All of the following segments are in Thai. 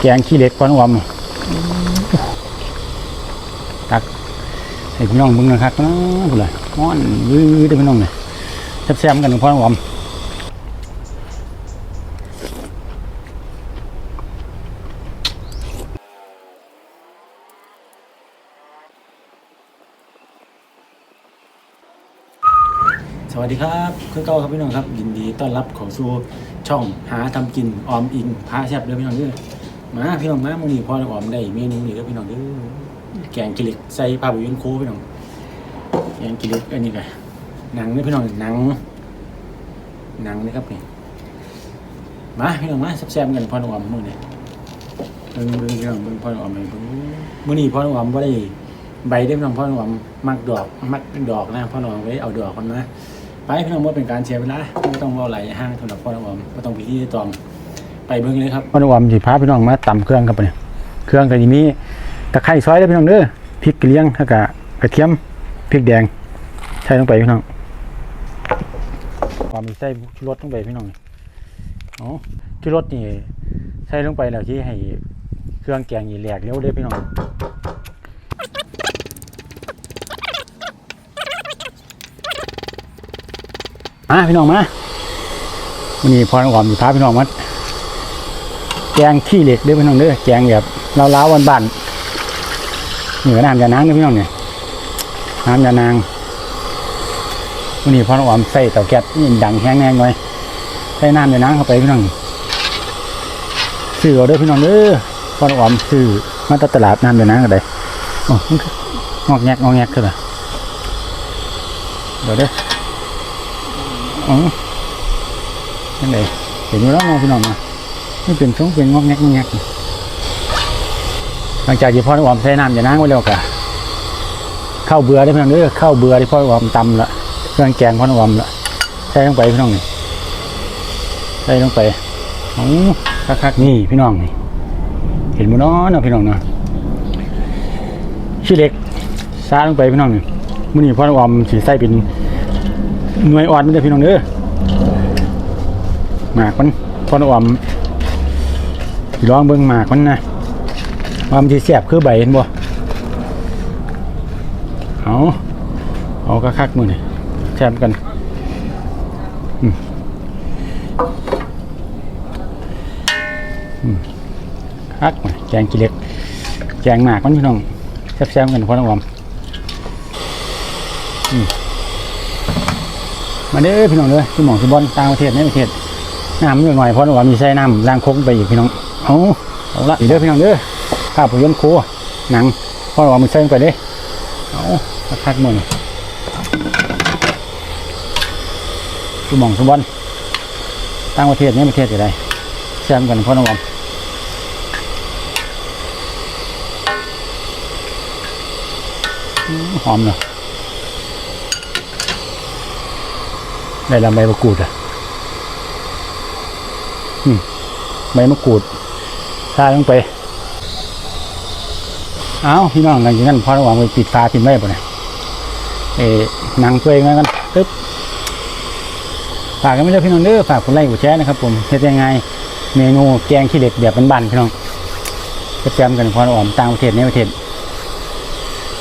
แกงขี้เหล็กก้อนอวมตักให้พี่น้องเบิ่งนะครับนะพุ่นล่ะฮ้อนวื้อเด้พี่น้องเนี่ยแซ่บๆกันกับพ่ออวมสวัสดีครับคือเก้าครับพี่น้องครับ ยินดีต้อนรับเของสู่ช่องหาทำกินออมอิงพาแซ่บเด้อพี่น้องเด้อ มาพี่น้องมามื้อนี้พ่อออมได้เมนูนี้เด้อพี่น้องเด้อแกงกิเล็กใส่ปลาบุยนโคพี่น้องแกงกิเล็กอันนี้ก็หนังเด้อพี่น้องหนังหนังนะครับนี่มาพี่น้องมาแซ่บๆกันพ่อออมมื้อนี้เบิ่งเบิ่งพี่น้องเบิ่งพ่อออมเลยเบิ่งมื้อนี้พ่อออมบ่ได้ใบเด้พี่น้องพ่อออมมักดอกมักดอกนะพ่อออมไว้เอาดอกมันมาไปพี่น้องว่าเป็นการเสียเวลาไม่ต้องรอไหลห้างสำหรับพ่อน้องออมก็ต้องไปที่ตอง ไปเบิ่งเลยครับพ่อน้องออมสิพาพี่น้องมาตำเครื่องครับเนี่ยเครื่องก็จะมีตะไคร้ซอยได้พี่น้องเด้อพริกกระเลี้ยงแล้วก็กระเทียมพริกแดงใส่ลงไปพี่น้องออมมีใส่ชูรสลงไปพี่น้องอ๋อชูรสนี่ใส่ลงไปแล้วที่ให้เครื่องแกงนี่แหลกเร็วเด้พี่น้องมาพี่น้องมาวันนี้พอน้องหอมอยู่พาพี่น้องมา แกงขี้เหล็กเด้อพี่น้องเด้อแกงแบบเล้าๆวันบ้านๆเหนือน้ำยานางเด้พี่น้องเนี่ยน้ำยานางวันนี้พอน้องหอมใส่เตาแก๊สนี่ดังแห้งแน่หน่อยใส่น้ำยานางเข้าไปพี่น้องซื้อเอาด้อพี่น้องเด้อพอน้องหอมซื้อมาตลาดน้ำยานางก็ได้โอ้งอกแงกงอกแงกคืออะเดี๋ยวเด้ออ๋อนั่นเลยเห็นอยู่แล้วมองพี่น้องมา ไม่เป็นช่องเป็นงอกแงกงอกแงกหลังจากที่พ่อหอมใส่น้ำอย่านั่งไว้แล้วกะข้าวเบื่อได้พี่น้องเด้อข้าวเบื่อที่พ่อหอมตำละเครื่องแกงพ่อหอมละใส่ลงไปพี่น้องนี่ใส่ลงไปอ๋อคักๆนี่พี่น้องนี่ เห็นมั้เนาะเนาะพี่น้องเนาะขี้เล็กซาลงไปพี่น้องนี่มื้อนี้พ่อหอมสิใส่เป็นหน่วยอ่อนมันจะพี่น้องเด้อหมากมันพอนออม สิลองเบิ่งหมากมันนะว่ามันสิแซ่บคือใบเห็นบ่เอาเอาก็คักมือนี่แซ่บกันอืมอืมคักมาแกงกิเล็กแกงหมากมันพี่น้องแซ่บๆกันพอนออมมาเด้อพี่น้องเด้อที่หมองที่บอลต่างประเทศในประเทศน้ำมันหน่อยเพราะว่ามีใส่น้ำล้างคกไปอีกพี่น้อง เอาเอาละอีเด้อพี่น้องเด้อข้าวผยนโคหนังพราะว่ามีใส่ลงไปเด้เอาคักมือนที่หมองที่บอลต่างประเทศในประเทศอะไรแซมกันพราะน้องออมหอมเนาะได้ละใบมะกรูดอะอืมใบมะกรูด ทาลงไปเอาพี่น้องกันอย่างนั้นพอระหว่างไปปิดฟ้าปิดไม่ปะเนี่ยเอ๋หนังตัวเองมากันตึ๊บฝากกันไม่ได้พี่น้องเด้อฝากกดไลค์กดแชร์นะครับ ผมเฮ็ดยังไงเมนูแกงขี้เหล็กแบบบ้านๆพี่น้องจะแจมกันพอระหว่างต่างประเทศในประเทศ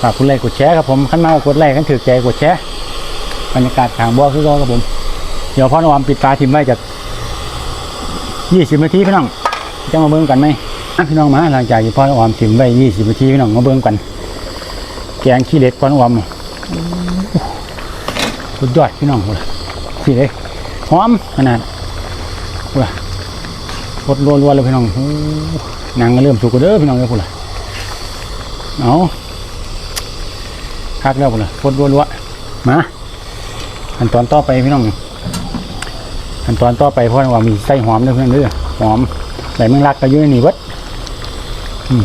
ฝากกดไลค์กดแชร์ครับผมขั้นมากดไลค์ขั้นถือใจกดแชร์บรรยากาศทางบัวคือก็ครับผม เดี๋ยวพ่อหนอมปิดตาทิมไว้จากยี่สิบนาทีพี่น้องจะมาเบิ่งกันไหม พี่น้องมาหลังจากที่พ่อหอมทิมไว้ยี่สิบนาทีพี่น้องมาเบิ่งกัน แกงขี้เหล็กพ่อหนอมสุดยอดพี่น้องเลยสิเลยหอมขนาดพูดละพดรัวๆเลยพี่น้องนังก็เริ่มสุกเด้อพี่น้องเลยพูดละเอาคักแล้วพูดละพดรัวๆมาขั้นตอนต่อไปพี่น้องขั้นตอนต่อไปเพราะว่ามีไส้หอมด้วยเพื่อนเด้อหอมใบแมงลักก็อยู่ในนี่วัด อืม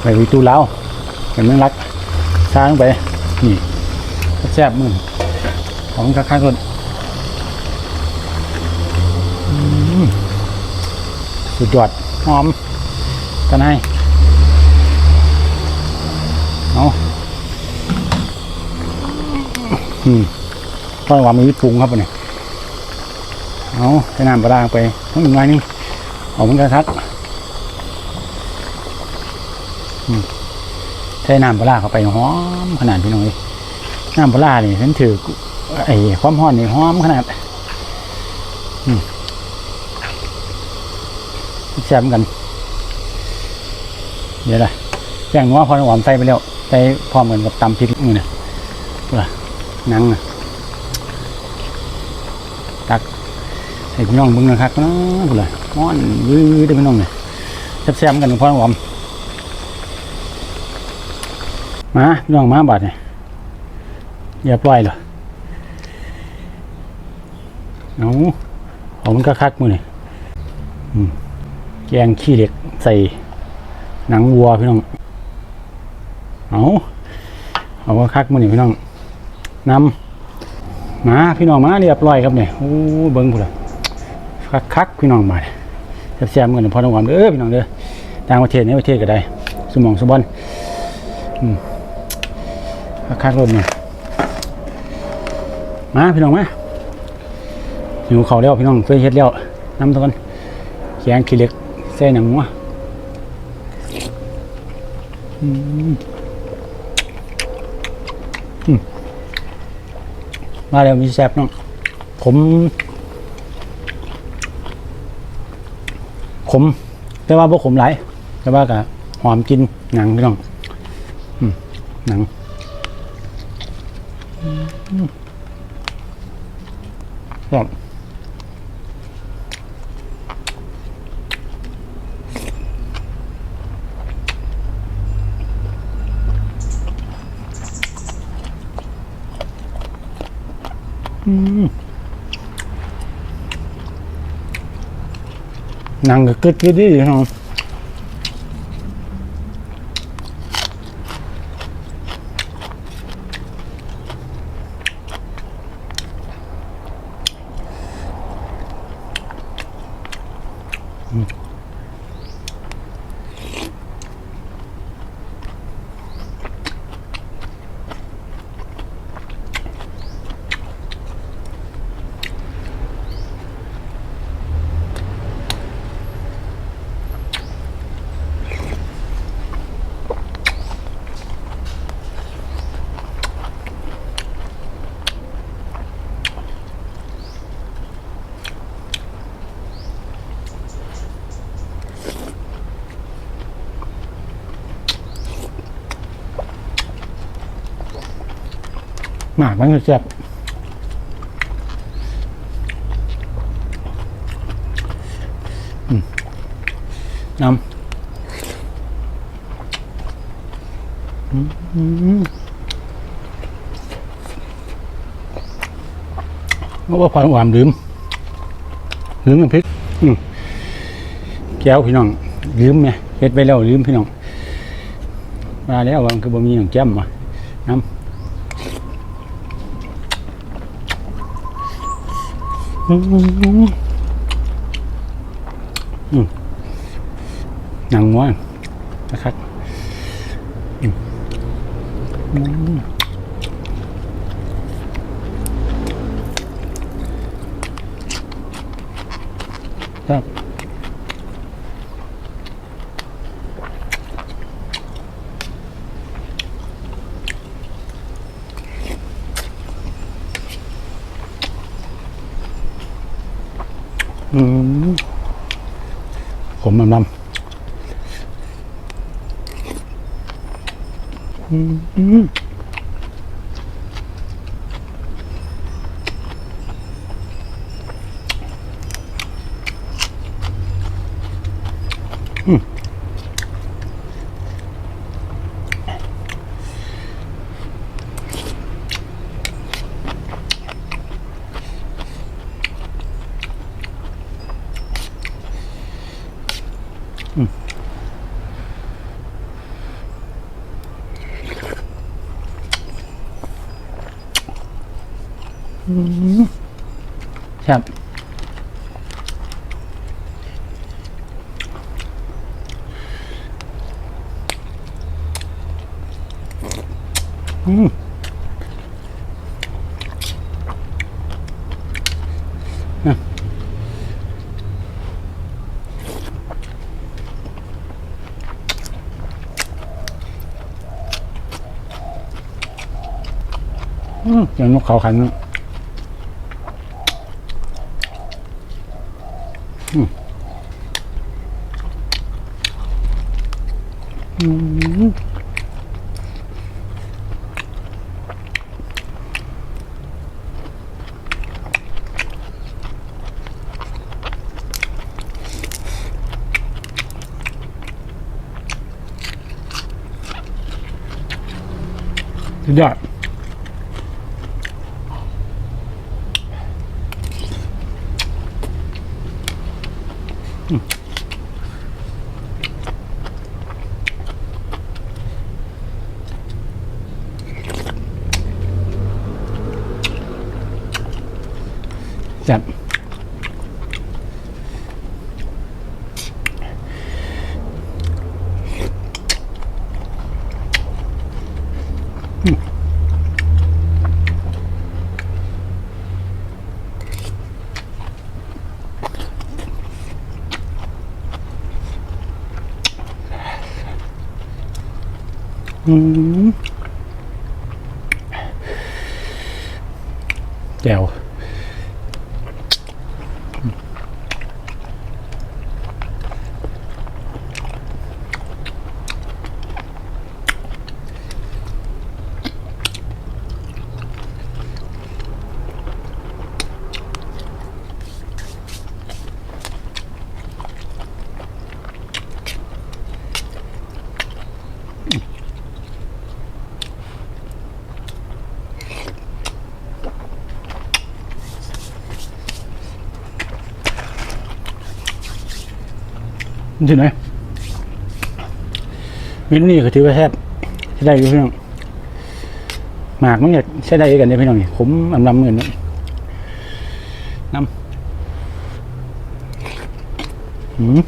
ใบวิตูแลาวใบแมงลักซาลงไป นี่แซ่บมือหอมคักๆก่อนอืมสุดยอดหอมกันให้เอาอืมก็ว่ามีปรุงครับเนี่ยเอาใส่น้ำปลาไปต้องหนึ่งหน่อยนึงเอามันกระทัก อืม ใช้น้ำปลาเข้าไปหอมขนาดพี่น้องเลยน้ำปลาร้านี่ฉันถือไอ้ความหอมนี่หอมขนาดแซ่บกัน เดี๋ยวละแป้งนัวพอหอมใส่ไปแล้วใส่พร้อมกันกับตำพริกนี่นะว่านังนะตักให้พี่น้องเบิ่งนะครับเนาะพุ่นล่ะม้อนวื้อได้พี่น้องเนี่ยแซ่บๆกันพอหอม มาพี่น้องมาบาดเนี่ยเรียบร้อยเหรอเอาเอามันก็คักมือนี่แกงขี้เหล็กใส่หนังวัวพี่น้องเอาเอาว่าคักมือนี่พี่น้องนำมาพี่น้องมาเรียบร้อยครับเนี่ยโอ้เบิ้งพุ่นละคักคักพี่น้องมาแซ่บๆเหมือนพอน้องหวานเด้อพี่น้องเด้อต่างประเทศในประเทศก็ได้สมองสมบอนอืม คักคักรถเนี่ยมาพี่น้องมาหิวเขาวแล้วพี่น้องเคยเฮ็ดแล้วน้ำตะกันแกงขี้เล็กใส่หนังวัวมาแล้วมีแซ่บน้องผมขมแต่ว่าบ่ขมหลายแต่ว่าก็หอมกินหนังพี่น้องอืมหนัง ครับอืมหนังก็กึดกึดดีพี่น้อ หมากมันก็แซ่บน้ำอืมก็ว่าความหวานลืมลืมน้ำพริกแก้วพี่น้องลืมไงเฮ็ดไปแล้วลืมพี่น้องมาแล้ววามันคือบ่มีอย่างแก้มมาน้ำ อืมอืม หนังม้วนนะครับอืม ผมลำลำอืม แซ่บอืมอย่างนกเขาขันนะ อืม แจ่ว มันถึงไหนเมนูนี้ก็ถือว่าแซ่บใช้ได้อยู่พี่น้องหมากมันเนี่ยใช้ได้กันเนี่ยพี่น้องนี่ผมอำลำเงินนะน้ำหืม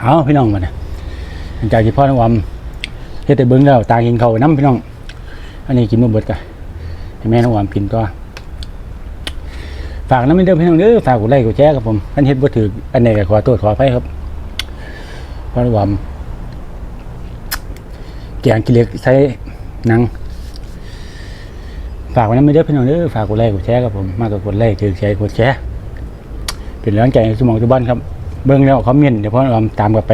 เอาพี่น้องมาเนี่ยหลังจากที่พ่อน้องวอมเฮ็ดแต่เบิ้งแล้วตากินเขาน้ำพี่น้อง อันนี้กินมาเบิดกันให้แม่น้องหวานกินก็ฝากน้ำมันเดิมพี่น้องเด้อฝากกดไลค์กดแชร์ครับผมอันเฮ็ดบ่ถืออันไหนก็ขอโทษขออภัยครับพราะว่าแกงกิเลสใช้หนังฝากไว้น้ำมันเด้อพี่น้องเด้อฝากกดไลค์กดแชร์ครับผมมากกว่ากดไลค์ถือแชร์กดแชร์เป็นแรงใจสมองทุกบ้านครับ เบิ่งแล้วคอมเมนต์เดี๋ยวพ่ออมตามกลับไป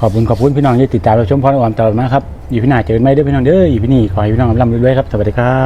ขอบคุณขอบคุณพี่น้องที่ติดตามรับชมพ่ออมตลอดมาครับ อยู่พี่หน้าเจอกันไหมเด้อพี่น้องเด้ออยู่พี่นี่ขอให้พี่น้องร่ำรวยๆครับสวัสดีครับ